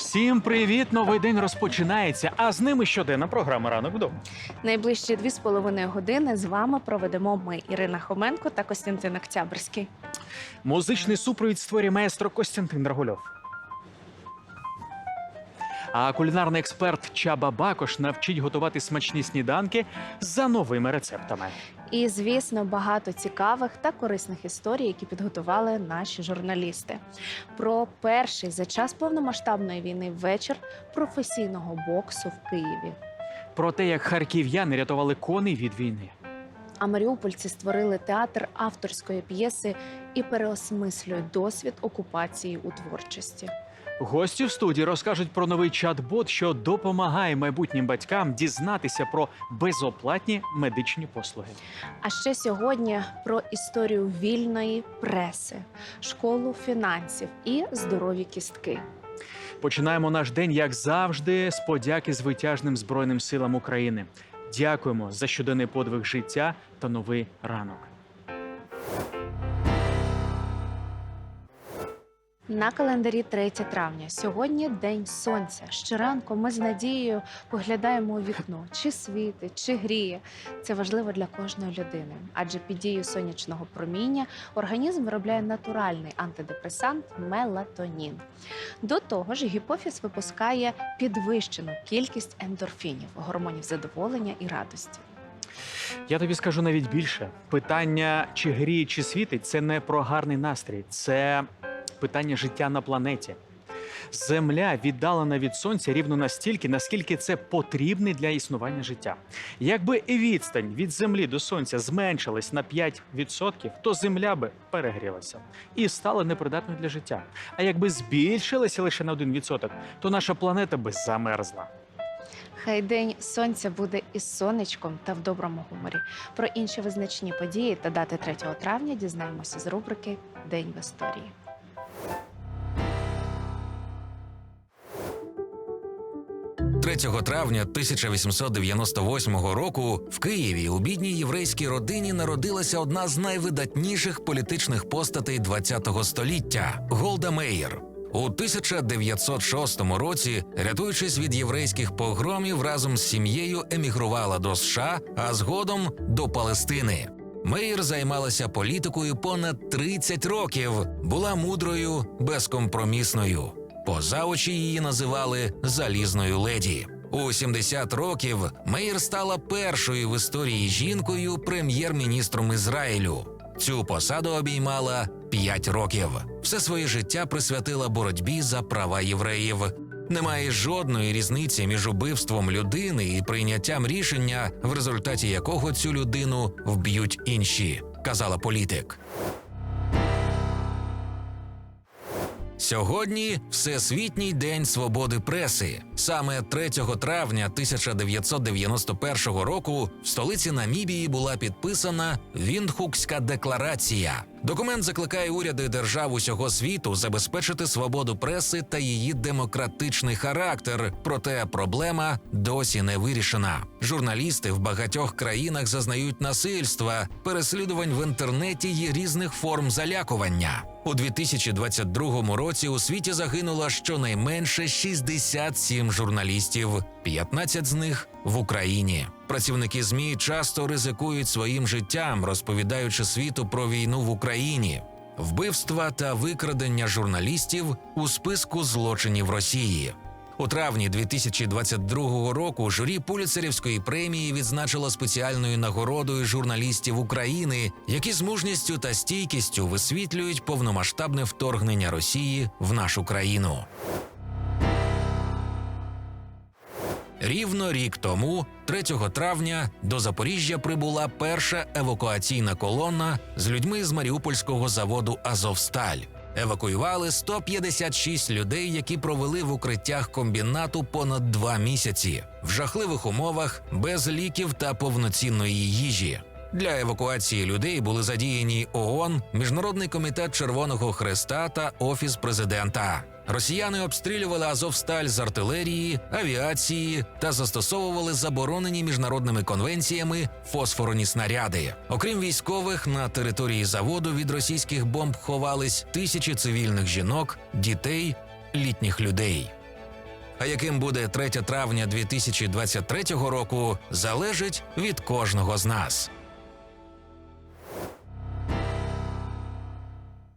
Всім привіт! Новий день розпочинається, а з ними щоденна програма Ранок вдома. Найближчі дві з половиною години з вами проведемо ми, Ірина Хоменко та Костянтин Октябрьський. Музичний супровід створює маестро Костянтин Драгульов. А кулінарний експерт Чаба Бакош навчить готувати смачні сніданки за новими рецептами. І, звісно, багато цікавих та корисних історій, які підготували наші журналісти. Про перший за час повномасштабної війни вечір професійного боксу в Києві. Про те, як харків'яни рятували коней від війни. А маріупольці створили театр авторської п'єси і переосмислюють досвід окупації у творчості. Гості в студії розкажуть про новий чат-бот, що допомагає майбутнім батькам дізнатися про безоплатні медичні послуги. А ще сьогодні про історію вільної преси, школу фінансів і здорові кістки. Починаємо наш день, як завжди, з подяки звитяжним Збройним силам України. Дякуємо за щоденний подвиг життя та новий ранок. На календарі 3 травня. Сьогодні день сонця. Щоранку ми з надією поглядаємо у вікно, чи світить, чи гріє. Це важливо для кожної людини, адже під дією сонячного проміння організм виробляє натуральний антидепресант мелатонін. До того ж, гіпофіз випускає підвищену кількість ендорфінів, гормонів задоволення і радості. Я тобі скажу навіть більше: питання, чи гріє, чи світить, це не про гарний настрій, це питання життя на планеті. Земля віддалена від сонця рівно настільки, наскільки це потрібне для існування життя. Якби відстань від землі до сонця зменшилась на 5%, то земля би перегрілася і стала непридатною для життя. А якби збільшилася лише на 1%, то наша планета би замерзла. Хай день сонця буде із сонечком та в доброму гуморі. Про інші визначні події та дати 3 травня дізнаємося з рубрики День в історії. – 3 травня 1898 року в Києві у бідній єврейській родині народилася одна з найвидатніших політичних постатей ХХ століття Голда Меєр. У 1906 році, рятуючись від єврейських погромів, разом з сім'єю емігрувала до США, а згодом до Палестини. Мейер займалася політикою понад 30 років, була мудрою, безкомпромісною. Поза очі її називали залізною леді. У 70 років Мейер стала першою в історії жінкою прем'єр-міністром Ізраїлю. Цю посаду обіймала 5 років. Все своє життя присвятила боротьбі за права євреїв. Немає жодної різниці між убивством людини і прийняттям рішення, в результаті якого цю людину вб'ють інші, казала політик. Сьогодні Всесвітній день свободи преси. Саме 3 травня 1991 року в столиці Намібії була підписана Віндхукська декларація. Документ закликає уряди держав усього світу забезпечити свободу преси та її демократичний характер. Проте проблема досі не вирішена. Журналісти в багатьох країнах зазнають насильства, переслідувань в інтернеті і різних форм залякування. У 2022 році у світі загинуло щонайменше 67 журналістів, 15 з них в Україні. Працівники ЗМІ часто ризикують своїм життям, розповідаючи світу про війну в Україні. Вбивства та викрадення журналістів у списку злочинів Росії. У травні 2022 року журі Пуліцерівської премії відзначило спеціальною нагородою журналістів України, які з мужністю та стійкістю висвітлюють повномасштабне вторгнення Росії в нашу країну. Рівно рік тому, 3 травня, до Запоріжжя прибула перша евакуаційна колона з людьми з Маріупольського заводу Азовсталь. Евакуювали 156 людей, які провели в укриттях комбінату понад два місяці в жахливих умовах, без ліків та повноцінної їжі. Для евакуації людей були задіяні ООН, Міжнародний комітет Червоного Хреста та Офіс президента. Росіяни обстрілювали Азовсталь з артилерії, авіації та застосовували заборонені міжнародними конвенціями фосфорні снаряди. Окрім військових, на території заводу від російських бомб ховались тисячі цивільних жінок, дітей, літніх людей. А яким буде 3 травня 2023 року, залежить від кожного з нас.